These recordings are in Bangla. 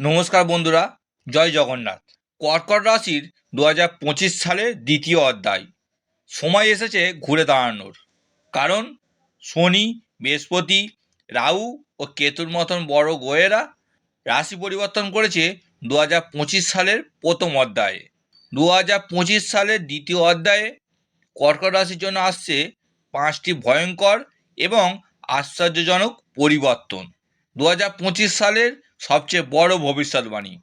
নমস্কার বন্ধুরা, জয় জগন্নাথ। কর্কট রাশির দু হাজার পঁচিশ সালের দ্বিতীয় অধ্যায়। সময় এসেছে ঘুরে দাঁড়ানোর। কারণ শনি, বৃহস্পতি, রাহু ও কেতুর মতন বড় গোয়েরা রাশি পরিবর্তন করেছে দু হাজার পঁচিশ সালের প্রথম অধ্যায়ে। দু হাজার পঁচিশ সালের দ্বিতীয় অধ্যায়ে কর্কট রাশির জন্য আসছে পাঁচটি ভয়ঙ্কর এবং আশ্চর্যজনক পরিবর্তন। দু হাজার পঁচিশ সালের সবচেয়ে বড় ভবিষ্যৎবাণী।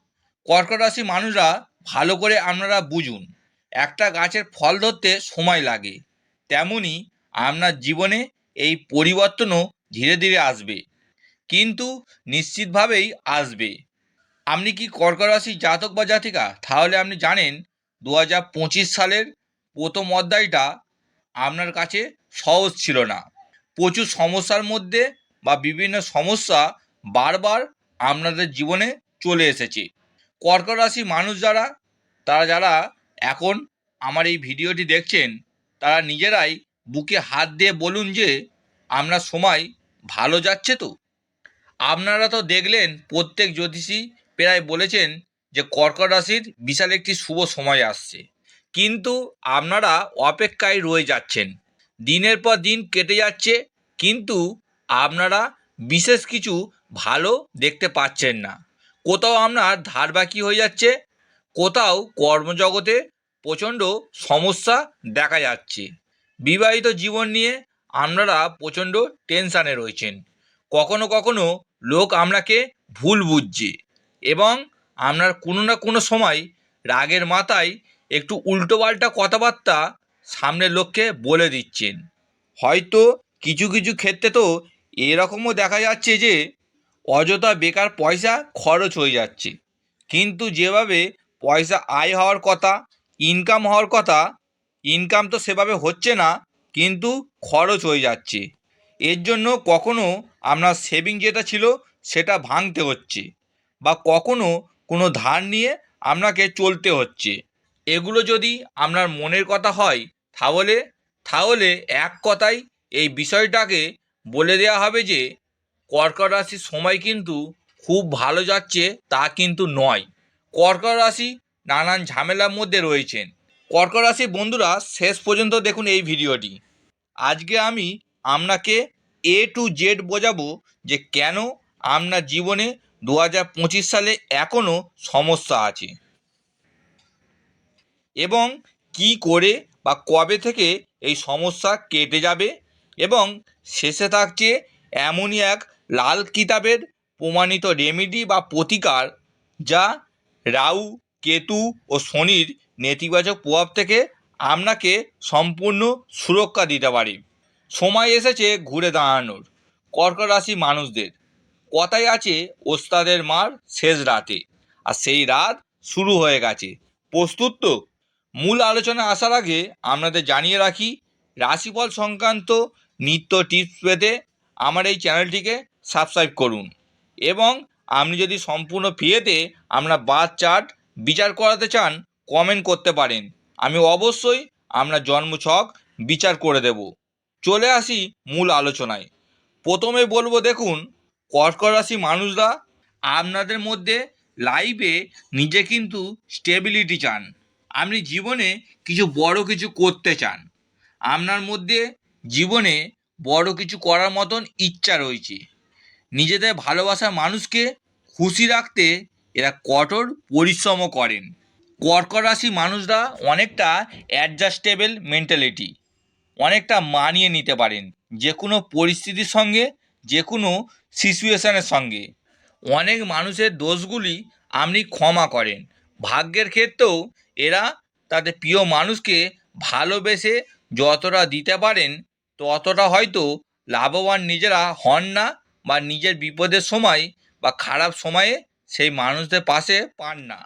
কর্কট রাশি মানুষরা ভালো করে আপনারা বুঝুন, একটা গাছের ফল ধরতে সময় লাগে। তেমনি আপনার জীবনে এই পরিবর্তনও ধীরে ধীরে আসবে। কিন্তু নিশ্চিতভাবেই আসবে। আপনি কি কর্কট রাশির জাতক বা জাতিকা? তাহলে আপনি জানেন দু হাজার পঁচিশ সালের প্রথম অধ্যায়টা আপনার কাছে সহজ ছিল না। প্রচুর সমস্যার মধ্যে বা বিভিন্ন সমস্যা বারবার আপনাদের জীবনে চলে এসেছে। কর্কট রাশি মানুষ যারা, তারা যারা এখন আমার এই ভিডিওটি দেখছেন, তারা নিজেরাই বুকে হাত দিয়ে বলুন যে, আপনার সময় ভালো যাচ্ছে তো? আপনারা তো দেখলেন, প্রত্যেক জ্যোতিষী প্রায় বলেছেন যে, কর্কট রাশির বিশাল একটি শুভ সময় আসছে। কিন্তু আপনারা অপেক্ষায় রয়ে যাচ্ছেন। দিনের পর দিন কেটে যাচ্ছে, কিন্তু আপনারা বিশেষ কিছু ভালো দেখতে পাচ্ছেন না। কোথাও আপনার ধার বাকি হয়ে যাচ্ছে, কোথাও কর্মজগতে প্রচণ্ড সমস্যা দেখা যাচ্ছে। বিবাহিত জীবন নিয়ে আপনারা প্রচণ্ড টেনশানে রয়েছেন। কখনো কখনো লোক আপনাকে ভুল বুঝছে এবং আপনার কোনো না কোনো সময় রাগের মাথায় একটু উল্টোপাল্টা কথাবার্তা সামনের লোককে বলে দিচ্ছেন। হয়তো কিছু কিছু ক্ষেত্রে তো এরকমও দেখা যাচ্ছে যে অযথা বেকার পয়সা খরচ হয়ে যাচ্ছে। কিন্তু যেভাবে পয়সা আয় হওয়ার কথা ইনকাম হওয়ার কথা ইনকাম তো সেভাবে হচ্ছে না, কিন্তু খরচ হয়ে যাচ্ছে। এর জন্য কখনো আপনার সেভিং যেটা ছিল সেটা ভাঙতে হচ্ছে বা কখনো কোনো ধার নিয়ে আপনাকে চলতে হচ্ছে। এগুলো যদি আপনার মনের কথা হয়, তাহলে তাহলে এক কথায় এই বিষয়টাকে বলে দেওয়া হবে যে কর্কট রাশির সময় কিন্তু খুব ভালো যাচ্ছে, তা কিন্তু নয়। কর্কট রাশি নানান ঝামেলার মধ্যে রয়েছেন। কর্কট রাশির বন্ধুরা, শেষ পর্যন্ত দেখুন এই ভিডিওটি। আজকে আমি আপনাকে এ টু জেড বোঝাবো যে কেন আপনার জীবনে দু হাজার পঁচিশ সালে এখনও সমস্যা আছে এবং কি করে বা কবে থেকে এই সমস্যা কেটে যাবে এবং শেষে থাকছে এমনই এক লাল কিতাবের প্রমাণিত রেমেডি বা প্রতিকার যা রাহু, কেতু ও শনির নেতিবাচক প্রভাব থেকে আপনাকে সম্পূর্ণ সুরক্ষা দিতে পারি। সময় এসেছে ঘুরে দাঁড়ানোর। কর্কট রাশি মানুষদের। কথায় আছে, ওস্তাদের মার শেষ রাতে। আর সেই রাত শুরু হয়ে গেছে। প্রস্তুত তো? মূল আলোচনা আসার আগে আপনাদের জানিয়ে রাখি, রাশিফল সংক্রান্ত নিত্য টিপস পেতে আমার এই চ্যানেলটিকে সাবস্ক্রাইব করুন। এবং আপনি যদি সম্পূর্ণ ফ্রিতে আপনার বাদ চার্ট বিচার করাতে চান কমেন্ট করতে পারেন। আমি অবশ্যই আপনার জন্মছক বিচার করে দেব। চলে আসি মূল আলোচনায়। প্রথমে বলব, দেখুন, কর্কট রাশি মানুষরা আপনাদের মধ্যে লাইফে নিজে কিন্তু স্টেবিলিটি চান। আপনি জীবনে কিছু বড় কিছু করতে চান। আপনার মধ্যে জীবনে বড় কিছু করার মতন ইচ্ছা রয়েছে। নিজেদের ভালোবাসার মানুষকে খুশি রাখতে এরা কঠোর পরিশ্রমও করেন। কর্কট রাশি মানুষরা অনেকটা অ্যাডজাস্টেবল মেন্টালিটি অনেকটা মানিয়ে নিতে পারেন যে কোনো পরিস্থিতির সঙ্গে যে কোনো সিচুয়েশানের সঙ্গে। অনেক মানুষের দোষগুলি আপনি ক্ষমা করেন। ভাগ্যের ক্ষেত্রেও এরা তাদের প্রিয় মানুষকে ভালোবেসে যতটা দিতে পারেন, ততটা হয়তো লাভবান নিজেরা হন না। বা নিজের বিপদের সময় বা খারাপ সময়ে সেই মানুষদের পাশে পান না।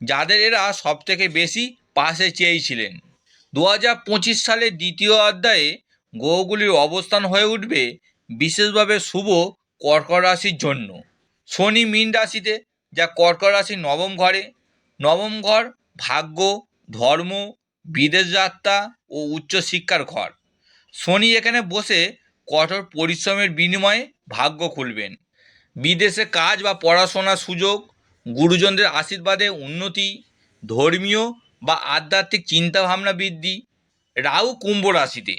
যাদের এরা সব থেকে বেশি পাশে চেয়েছিলেন। দু হাজার পঁচিশ সালের দ্বিতীয় অধ্যায়ে গ্রহগুলির অবস্থান হয়ে উঠবে বিশেষভাবে শুভ কর্কট রাশির জন্য। শনি মীন রাশিতে, যা কর্কট রাশির নবম ঘরে। নবম ঘর ভাগ্য, ধর্ম, বিদেশ যাত্রা ও উচ্চশিক্ষার ঘর। শনি এখানে বসে কঠোর পরিশ্রমের বিনিময়ে ভাগ্য খুলবেন। বিদেশে কাজ বা পড়াশোনার সুযোগ, গুরুজনদের আশীর্বাদে উন্নতি, ধর্মীয় বা আধ্যাত্মিক চিন্তাভাবনা বৃদ্ধি। রাহু কুম্ভ রাশিতে,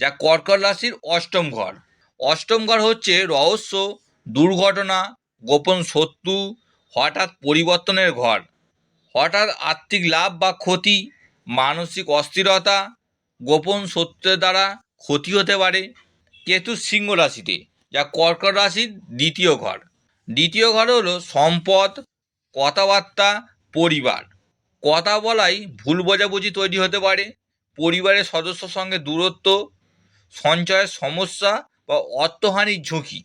যা কর্কট রাশির অষ্টম ঘর। অষ্টম ঘর হচ্ছে রহস্য, দুর্ঘটনা, গোপন শত্রু, হঠাৎ পরিবর্তনের ঘর। হঠাৎ আর্থিক লাভ বা ক্ষতি, মানসিক অস্থিরতা, গোপন সত্যের দ্বারা ক্ষতি হতে পারে। কেতু সিংহ রাশিতে যা কর্কট রাশির দ্বিতীয় ঘর। দ্বিতীয় ঘর হলো সম্পদ, কথাবার্তা, পরিবার। কথা বলাই ভুল বোঝাবুঝি তৈরি হতে পারে। পরিবারের সদস্যর সঙ্গে দূরত্ব, সঞ্চয়ের সমস্যা বা অর্থহানির ঝুঁকি।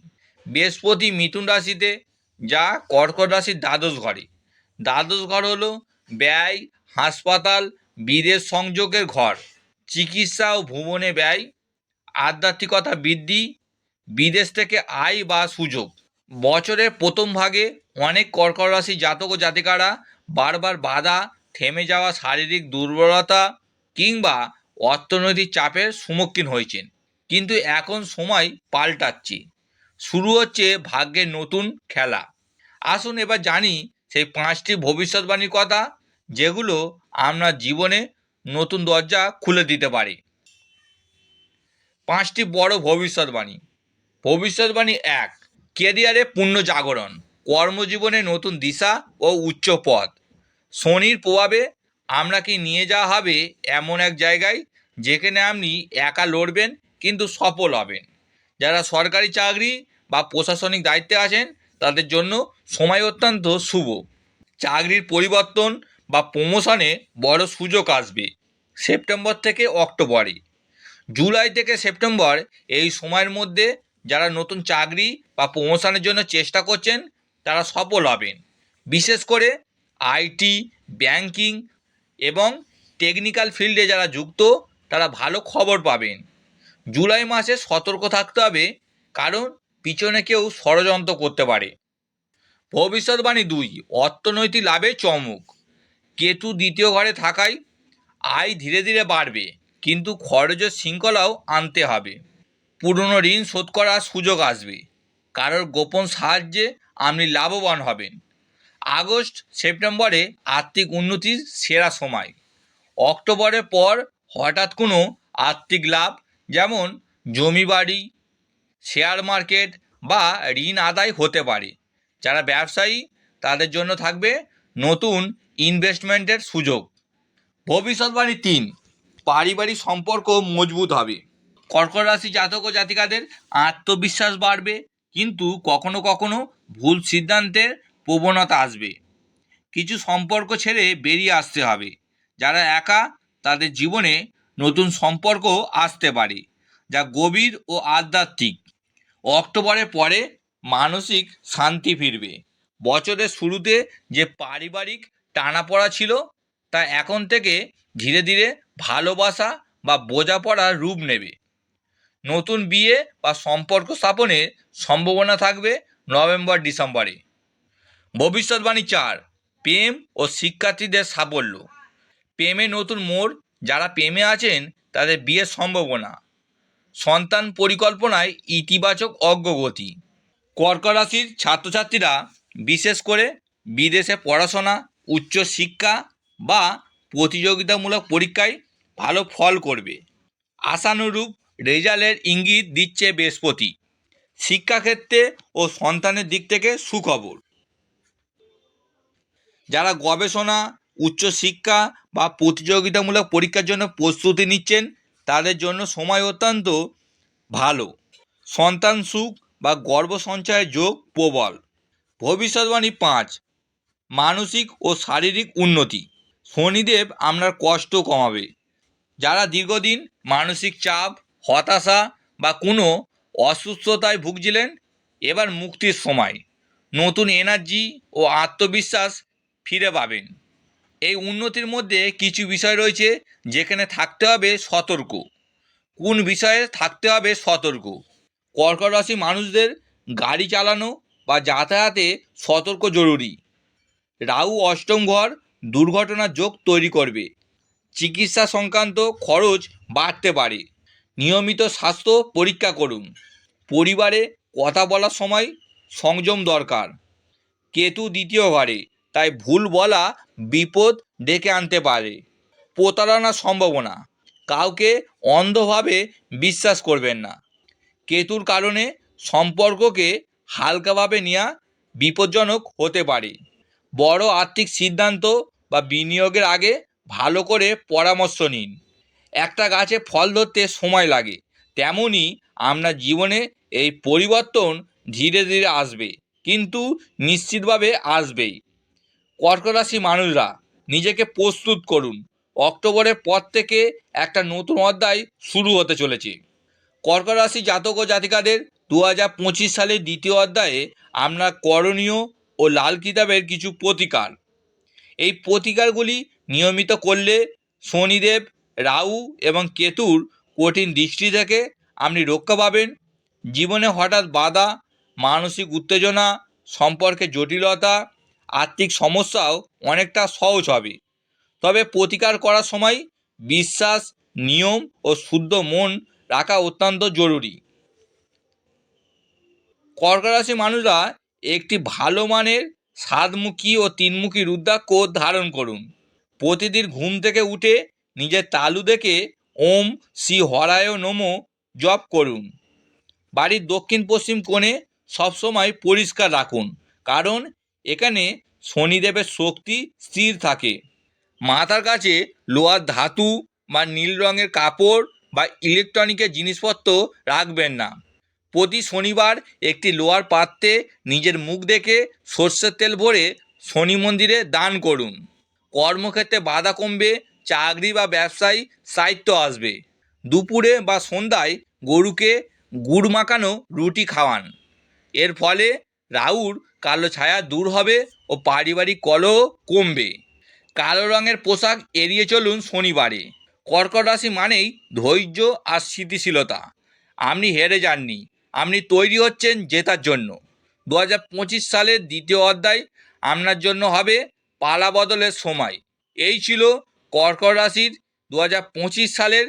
বৃহস্পতি মিথুন রাশিতে যা কর্কট রাশির দ্বাদশ ঘরে। দ্বাদশ ঘর হলো ব্যয়, হাসপাতাল, বিদেশ সংযোগের ঘর। চিকিৎসা ও ভ্রমণে ব্যয়, আধ্যাত্মিকতা বৃদ্ধি বিদেশ থেকে আয় বা সুযোগ। বছরের প্রথম ভাগে অনেক কর্কট রাশি জাতক ও জাতিকারা বারবার বাধা, থেমে যাওয়া শারীরিক দুর্বলতা কিংবা অর্থনৈতিক চাপের সম্মুখীন হয়েছেন। কিন্তু এখন সময় পাল্টাচ্ছে। শুরু হচ্ছে ভাগ্যের নতুন খেলা। আসুন এবার জানি সেই পাঁচটি ভবিষ্যৎবাণীর কথা, যেগুলো আপনার জীবনে নতুন দরজা খুলে দিতে পারে। পাঁচটি বড় ভবিষ্যৎবাণী। ভবিষ্যৎবাণী এক, কেরিয়ারে পূর্ণ জাগরণ, কর্মজীবনে নতুন দিশা ও উচ্চ পদ শনির প্রভাবে আপনাকে নিয়ে যাওয়া হবে এমন এক জায়গায় যেখানে আপনি একা লড়বেন কিন্তু সফল হবেন। যারা সরকারি চাকরি বা প্রশাসনিক দায়িত্বে আছেন, তাদের জন্য সময় অত্যন্ত শুভ। চাকরির পরিবর্তন বা প্রমোশনে বড় সুযোগ আসবে সেপ্টেম্বর থেকে অক্টোবরে। জুলাই থেকে সেপ্টেম্বর এই সময়ের মধ্যে যারা নতুন চাকরি বা প্রমোশনের জন্য চেষ্টা করছেন, তারা সফল হবেন। বিশেষ করে আইটি ব্যাংকিং এবং টেকনিক্যাল ফিল্ডে যারা যুক্ত, তারা ভালো খবর পাবেন। জুলাই মাসে সতর্ক থাকতে হবে, কারণ পিছনে কেউ ষড়যন্ত্র করতে পারে। ভবিষ্যৎবাণী দুই, অর্থনৈতিক লাভে চমক। কেতু দ্বিতীয় ঘরে থাকায় আয় ধীরে ধীরে বাড়বে, কিন্তু খরচের শৃঙ্খলাও আনতে হবে। পুরনো ঋণ শোধ করার সুযোগ আসবে। কারোর গোপন সাহায্যে আপনি লাভবান হবেন। আগস্ট, সেপ্টেম্বরে আর্থিক উন্নতির সেরা সময়। অক্টোবরের পর হঠাৎ কোনো আর্থিক লাভ যেমন জমি বাড়ি শেয়ার মার্কেট বা ঋণ আদায় হতে পারে। যারা ব্যবসায়ী, তাদের জন্য থাকবে নতুন ইনভেস্টমেন্টের সুযোগ। ভবিষ্যৎবাণী তিন, পারিবারিক সম্পর্ক মজবুত হবে। কর্কট রাশি জাতক ও জাতিকাদের আত্মবিশ্বাস বাড়বে, কিন্তু কখনো কখনো ভুল সিদ্ধান্তের প্রবণতা আসবে। কিছু সম্পর্ক ছেড়ে বেরিয়ে আসতে হবে। যারা একা, তাদের জীবনে নতুন সম্পর্ক আসতে পারে, যা গভীর ও আধ্যাত্মিক। অক্টোবরের পরে মানসিক শান্তি ফিরবে। বছরের শুরুতে যে পারিবারিক টানাপড়া ছিল, তা এখন থেকে ধীরে ধীরে ভালোবাসা বা বোঝাপড়ার রূপ নেবে। নতুন বিয়ে বা সম্পর্ক স্থাপনের সম্ভাবনা থাকবে নভেম্বর ডিসেম্বরে। ভবিষ্যৎবাণী চার, প্রেম ও শিক্ষার্থীদের সাফল্য। প্রেমে নতুন মোড়, যারা প্রেমে আছেন, তাদের বিয়ের সম্ভাবনা। সন্তান পরিকল্পনায় ইতিবাচক অগ্রগতি। কর্কট রাশির ছাত্রছাত্রীরা, বিশেষ করে বিদেশে পড়াশোনা, উচ্চ শিক্ষা বা প্রতিযোগিতামূলক পরীক্ষায় ভালো ফল করবে। আশানুরূপ রেজাল্টের ইঙ্গিত দিচ্ছে বৃহস্পতি, শিক্ষাক্ষেত্রে ও সন্তানের দিক থেকে সুখবর। যারা গবেষণা, উচ্চশিক্ষা বা প্রতিযোগিতামূলক পরীক্ষার জন্য প্রস্তুতি নিচ্ছেন, তাদের জন্য সময় অত্যন্ত ভালো। সন্তান সুখ বা গর্ব সঞ্চয়ের যোগ প্রবল। ভবিষ্যৎবাণী পাঁচ, মানসিক ও শারীরিক উন্নতি। শনিদেব আপনার কষ্ট কমাবে। যারা দীর্ঘদিন মানসিক চাপ হতাশা বা কোনো অসুস্থতায় ভুগছিলেন, এবার মুক্তির সময়। নতুন এনার্জি ও আত্মবিশ্বাস ফিরে পাবেন। এই উন্নতির মধ্যে কিছু বিষয় রয়েছে যেখানে থাকতে হবে সতর্ক। কোন বিষয়ে থাকতে হবে সতর্ক? কর্কট রাশি মানুষদের গাড়ি চালানো বা যাতায়াতে সতর্ক জরুরি। রাহু অষ্টম ঘর দুর্ঘটনার যোগ তৈরি করবে। চিকিৎসা সংক্রান্ত খরচ বাড়তে পারে। নিয়মিত স্বাস্থ্য পরীক্ষা করুন। পরিবারে কথা বলার সময় সংযম দরকার। কেতু দ্বিতীয় ঘরে তাই ভুল বলা বিপদ ডেকে আনতে পারে। প্রতারণার সম্ভাবনা, কাউকে অন্ধভাবে বিশ্বাস করবেন না। কেতুর কারণে সম্পর্ককে হালকাভাবে নেওয়া বিপজ্জনক হতে পারে। বড় আর্থিক সিদ্ধান্ত বা বিনিয়োগের আগে ভালো করে পরামর্শ নিন। একটা গাছে ফল ধরতে সময় লাগে। তেমনই আপনার জীবনে এই পরিবর্তন ধীরে ধীরে আসবে, কিন্তু নিশ্চিতভাবে আসবেই। কর্কট রাশি মানুষরা নিজেকে প্রস্তুত করুন। অক্টোবরের পর থেকে একটা নতুন অধ্যায় শুরু হতে চলেছে। কর্কট রাশি জাতক ও জাতিকাদের দু হাজার পঁচিশ সালের দ্বিতীয় অধ্যায়ে আপনার করণীয় ও লাল কিতাবের কিছু প্রতিকার। এই প্রতিকারগুলি নিয়মিত করলে শনিদেব রাহু এবং কেতুর কঠিন দৃষ্টি থেকে আপনি রক্ষা পাবেন। জীবনে হঠাৎ বাধা, মানসিক উত্তেজনা, সম্পর্কে জটিলতা, আর্থিক সমস্যাও অনেকটা সহজ হবে। তবে প্রতিকার করার সময় বিশ্বাস, নিয়ম ও শুদ্ধ মন রাখা অত্যন্ত জরুরি। কর্কট রাশি মানুষরা একটি ভালো মানের সাতমুখী ও তিনমুখী রুদ্রাক্ষ ধারণ করুন। প্রতিদিন ঘুম থেকে উঠে নিজের তালু দেখে ওম শ্রী হরায় নমো জপ করুন। বাড়ির দক্ষিণ পশ্চিম কোণে সবসময় পরিষ্কার রাখুন, কারণ এখানে শনিদেবের শক্তি স্থির থাকে। মাথার কাছে লোহার ধাতু বা নীল রঙের কাপড় বা ইলেকট্রনিকের জিনিসপত্র রাখবেন না। প্রতি শনিবার একটি লোহার পাত্রে নিজের মুখ দেখে সর্ষের তেল ভরে শনি মন্দিরে দান করুন। কর্মক্ষেত্রে বাধা কমবে চাকরি বা ব্যবসায় সাহিত্য আসবে। দুপুরে বা সন্ধ্যায় গরুকে গুড় মাখানো রুটি খাওয়ান। এর ফলে রাহুর কালো ছায়া দূর হবে ও পারিবারিক কলহ কমবে। কালো রঙের পোশাক এড়িয়ে চলুন শনিবারে। কর্কট রাশি মানেই ধৈর্য আর স্থিতিশীলতা। আপনি হেরে যাননি। আপনি তৈরি হচ্ছেন জেতার জন্য। দু হাজার পঁচিশ সালের দ্বিতীয় অধ্যায় আপনার জন্য হবে পালা বদলের সময়। এই ছিল কর্কট রাশির দু হাজার পঁচিশ সালের